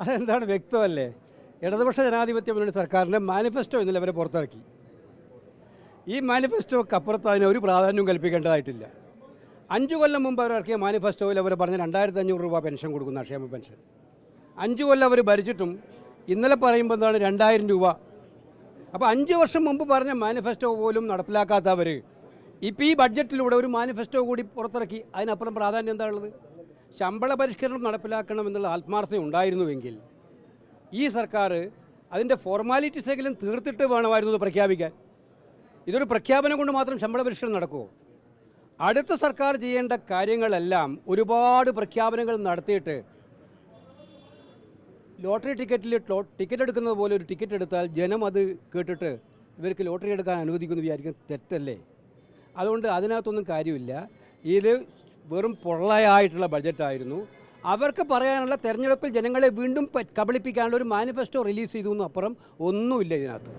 അതെന്താണ് വ്യക്തമല്ലേ? ഇടതുപക്ഷ ജനാധിപത്യ മുന്നണി സർക്കാരിന്റെ മാനിഫെസ്റ്റോ ഇന്നലെ അവരെ പുറത്തിറക്കി. ഈ മാനിഫെസ്റ്റോക്ക് അപ്പുറത്ത് അതിന് ഒരു പ്രാധാന്യവും കൽപ്പിക്കേണ്ടതായിട്ടില്ല. അഞ്ചു കൊല്ലം മുമ്പ് അവർ ഇറക്കിയ മാനിഫെസ്റ്റോയിൽ അവർ പറഞ്ഞ രണ്ടായിരത്തി അഞ്ഞൂറ് രൂപ പെൻഷൻ കൊടുക്കുന്ന ക്ഷേമ പെൻഷൻ. അഞ്ചു കൊല്ലം അവർ ഭരിച്ചിട്ടും ഇന്നലെ പറയുമ്പോൾ എന്താണ് രണ്ടായിരം രൂപ. അപ്പോൾ അഞ്ച് വർഷം മുമ്പ് പറഞ്ഞ മാനിഫെസ്റ്റോ പോലും നടപ്പിലാക്കാത്തവർ ഇപ്പോൾ ഈ ബഡ്ജറ്റിലൂടെ ഒരു മാനിഫെസ്റ്റോ കൂടി പുറത്തിറക്കി അതിനപ്പുറം പ്രാധാന്യം എന്താ ഉള്ളത്? ശമ്പള പരിഷ്കരണം നടപ്പിലാക്കണമെന്നുള്ള ആത്മാർത്ഥത ഉണ്ടായിരുന്നുവെങ്കിൽ ഈ സർക്കാർ അതിന്റെ ഫോർമാലിറ്റീസെങ്കിലും തീർത്തിട്ട് വേണമായിരുന്നു ഇത് പ്രഖ്യാപിക്കാൻ. ഇതൊരു പ്രഖ്യാപനം കൊണ്ട് മാത്രം ശമ്പള പരിഷ്കരണം നടക്കുമോ അടുത്ത സർക്കാർ ചെയ്യേണ്ട കാര്യങ്ങളെല്ലാം ഒരുപാട് പ്രഖ്യാപനങ്ങൾ നടത്തിയിട്ട് ലോട്ടറി ടിക്കറ്റിൽ ടിക്കറ്റ് എടുക്കുന്നത് പോലെ ഒരു ടിക്കറ്റ് എടുത്താൽ ജനം അത് കേട്ടിട്ട് ഇവർക്ക് ലോട്ടറി എടുക്കാൻ അനുവദിക്കുമെന്ന് വിചാരിക്കുന്നത് തെറ്റല്ലേ? അതുകൊണ്ട് അതിനകത്തൊന്നും കാര്യമില്ല. ഇത് വെറും പൊള്ളയായിട്ടുള്ള ബഡ്ജറ്റായിരുന്നു. അവർക്ക് പറയാനുള്ള തെരഞ്ഞെടുപ്പിൽ ജനങ്ങളെ വീണ്ടും കബളിപ്പിക്കാനുള്ള ഒരു മാനിഫെസ്റ്റോ റിലീസ് ചെയ്തു എന്ന് അപ്പുറം ഒന്നുമില്ല ഇതിനകത്ത്.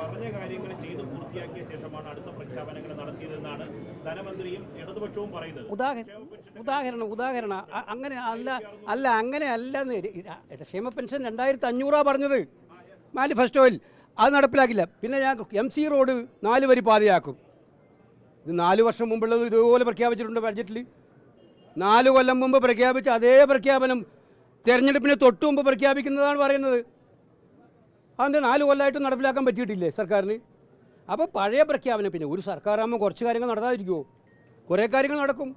പറഞ്ഞ കാര്യങ്ങൾ ചെയ്ത് പൂർത്തിയാക്കിയ ശേഷമാണ് അടുത്ത പ്രഖ്യാപനങ്ങൾ നടത്തിയതെന്നാണ് ധനമന്ത്രിയും ഇടതുപക്ഷവും പറയുന്നത്. ഉദാഹരണം ഉദാഹരണം. ഉദാഹരണം അങ്ങനെ അല്ല അല്ല അങ്ങനെ അല്ല ക്ഷേമ പെൻഷൻ രണ്ടായിരത്തി അഞ്ഞൂറാ പറഞ്ഞത് മാനിഫെസ്റ്റോയിൽ. അത് നടപ്പിലാക്കില്ല. പിന്നെ ഞാൻ എം സി റോഡ് നാല് വരി പാതയാക്കും. ഇത് നാല് വർഷം മുമ്പുള്ളത് ഇതുപോലെ പ്രഖ്യാപിച്ചിട്ടുണ്ട് ബഡ്ജറ്റിൽ. നാല് കൊല്ലം മുമ്പ് പ്രഖ്യാപിച്ച അതേ പ്രഖ്യാപനം തെരഞ്ഞെടുപ്പിന് തൊട്ട് മുമ്പ് പ്രഖ്യാപിക്കുന്നതാണ് പറയുന്നത്. അതെന്താ നാല് കൊല്ലമായിട്ട് നടപ്പിലാക്കാൻ പറ്റിയിട്ടില്ലേ സർക്കാരിന്? അപ്പോൾ പഴയ പ്രഖ്യാപനം പിന്നെ ഒരു സർക്കാരാകുമ്പോൾ കുറച്ച് കാര്യങ്ങൾ നടത്താതിരിക്കുമോ കുറേ കാര്യങ്ങൾ നടക്കും.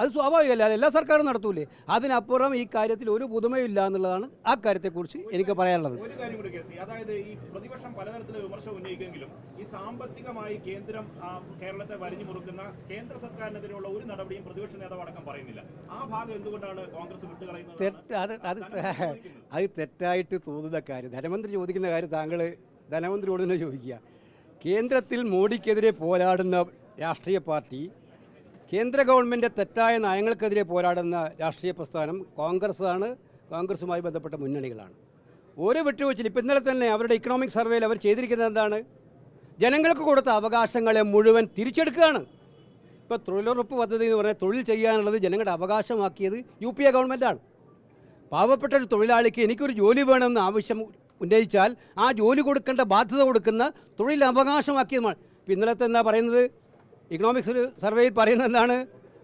അത് സ്വാഭാവികമല്ല? അത് എല്ലാ സർക്കാരും നടത്തൂലേ? അതിനപ്പുറം ഈ കാര്യത്തിൽ ഒരു പുതുമയില്ല എന്നുള്ളതാണ് ആ കാര്യത്തെക്കുറിച്ച് എനിക്ക് പറയാനുള്ളത്. ഒരു കാര്യം കൂടി കേസി. അതായത് ഈ പ്രതിപക്ഷം പലതരത്തിലുള്ള വിമർശനം ഉന്നയിക്കുമെങ്കിലും ഈ സാമ്പത്തികമായി കേന്ദ്രം ആ, കേരളത്തെ വരിഞ്ഞു മുറുക്കുന്ന കേന്ദ്ര സർക്കാരിനെതിരെയുള്ള ഒരു നടപടിയും പ്രതിപക്ഷ നേതാവ് അടക്കം പറയുന്നില്ല. ആ ഭാഗം എന്തുകൊണ്ടാണ് കോൺഗ്രസ് വിട്ടുകളയുന്നത്? തെറ്റ് അത് അത് അത് തെറ്റായിട്ട് തോന്നുന്ന കാര്യം. ധനമന്ത്രി ചോദിക്കുന്ന കാര്യം താങ്കൾ ധനമന്ത്രിയോട് തന്നെ ചോദിക്കുക. കേന്ദ്രത്തിൽ മോഡിക്കെതിരെ പോരാടുന്ന രാഷ്ട്രീയ പാർട്ടി കേന്ദ്ര ഗവൺമെന്റ് തെറ്റായ നയങ്ങൾക്കെതിരെ പോരാടുന്ന രാഷ്ട്രീയ പ്രസ്ഥാനം കോൺഗ്രസ്സാണ്. കോൺഗ്രസുമായി ബന്ധപ്പെട്ട മുന്നണികളാണ്. ഓരോ വിട്ടുവെച്ചിൽ ഇപ്പം ഇന്നലെ തന്നെ അവരുടെ ഇക്കണോമിക് സർവേയിൽ അവർ ചെയ്തിരിക്കുന്നത് എന്താണ്? ജനങ്ങൾക്ക് കൊടുത്ത അവകാശങ്ങളെ മുഴുവൻ തിരിച്ചെടുക്കുകയാണ്. ഇപ്പോൾ തൊഴിലുറപ്പ് പദ്ധതി എന്ന് പറഞ്ഞാൽ തൊഴിൽ ചെയ്യാനുള്ളത് ജനങ്ങളുടെ അവകാശമാക്കിയത് യു പി എ ഗവൺമെന്റാണ് പാവപ്പെട്ട ഒരു തൊഴിലാളിക്ക് എനിക്കൊരു ജോലി വേണമെന്ന് ആവശ്യം ഉന്നയിച്ചാൽ ആ ജോലി കൊടുക്കേണ്ട ബാധ്യത കൊടുക്കുന്ന തൊഴിൽ അവകാശമാക്കിയതുമാണ് ഇപ്പം ഇന്നലത്തെ എന്താ പറയുന്നത്? ഇക്കണോമിക്സ് സർവേയിൽ പറയുന്നത് എന്താണ്?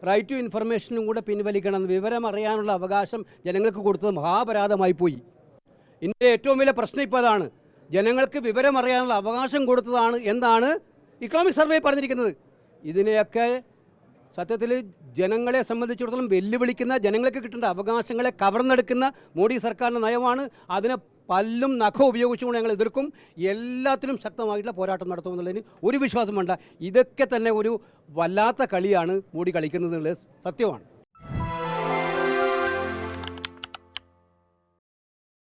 റൈറ്റ് ടു ഇൻഫർമേഷനും കൂടെ പിൻവലിക്കണം. വിവരം അറിയാനുള്ള അവകാശം ജനങ്ങൾക്ക് കൊടുത്തത് മഹാപരാധമായി പോയി. ഇന്ത്യയിലെ ഏറ്റവും വലിയ പ്രശ്നം ഇപ്പോൾ അതാണ്. ജനങ്ങൾക്ക് വിവരം അറിയാനുള്ള അവകാശം കൊടുത്തതാണ് എന്നാണ് ഇക്കണോമിക് സർവേ പറഞ്ഞിരിക്കുന്നത്. ഇതിനെയൊക്കെ സത്യത്തിൽ ജനങ്ങളെ സംബന്ധിച്ചിടത്തോളം വെല്ലുവിളിക്കുന്ന ജനങ്ങൾക്ക് കിട്ടേണ്ട അവകാശങ്ങളെ കവർന്നെടുക്കുന്ന മോഡി സർക്കാരിന്റെ നയമാണ്. അതിനെ പല്ലും നഖം ഉപയോഗിച്ചുകൊണ്ട് ഞങ്ങൾ എതിർക്കും. എല്ലാത്തിനും ശക്തമായിട്ടുള്ള പോരാട്ടം നടത്തുമെന്നുള്ളതിന് ഒരു വിശ്വാസം വേണ്ട ഇതൊക്കെ തന്നെ ഒരു വല്ലാത്ത കളിയാണ് മോഡി കളിക്കുന്നത് സത്യമാണ്.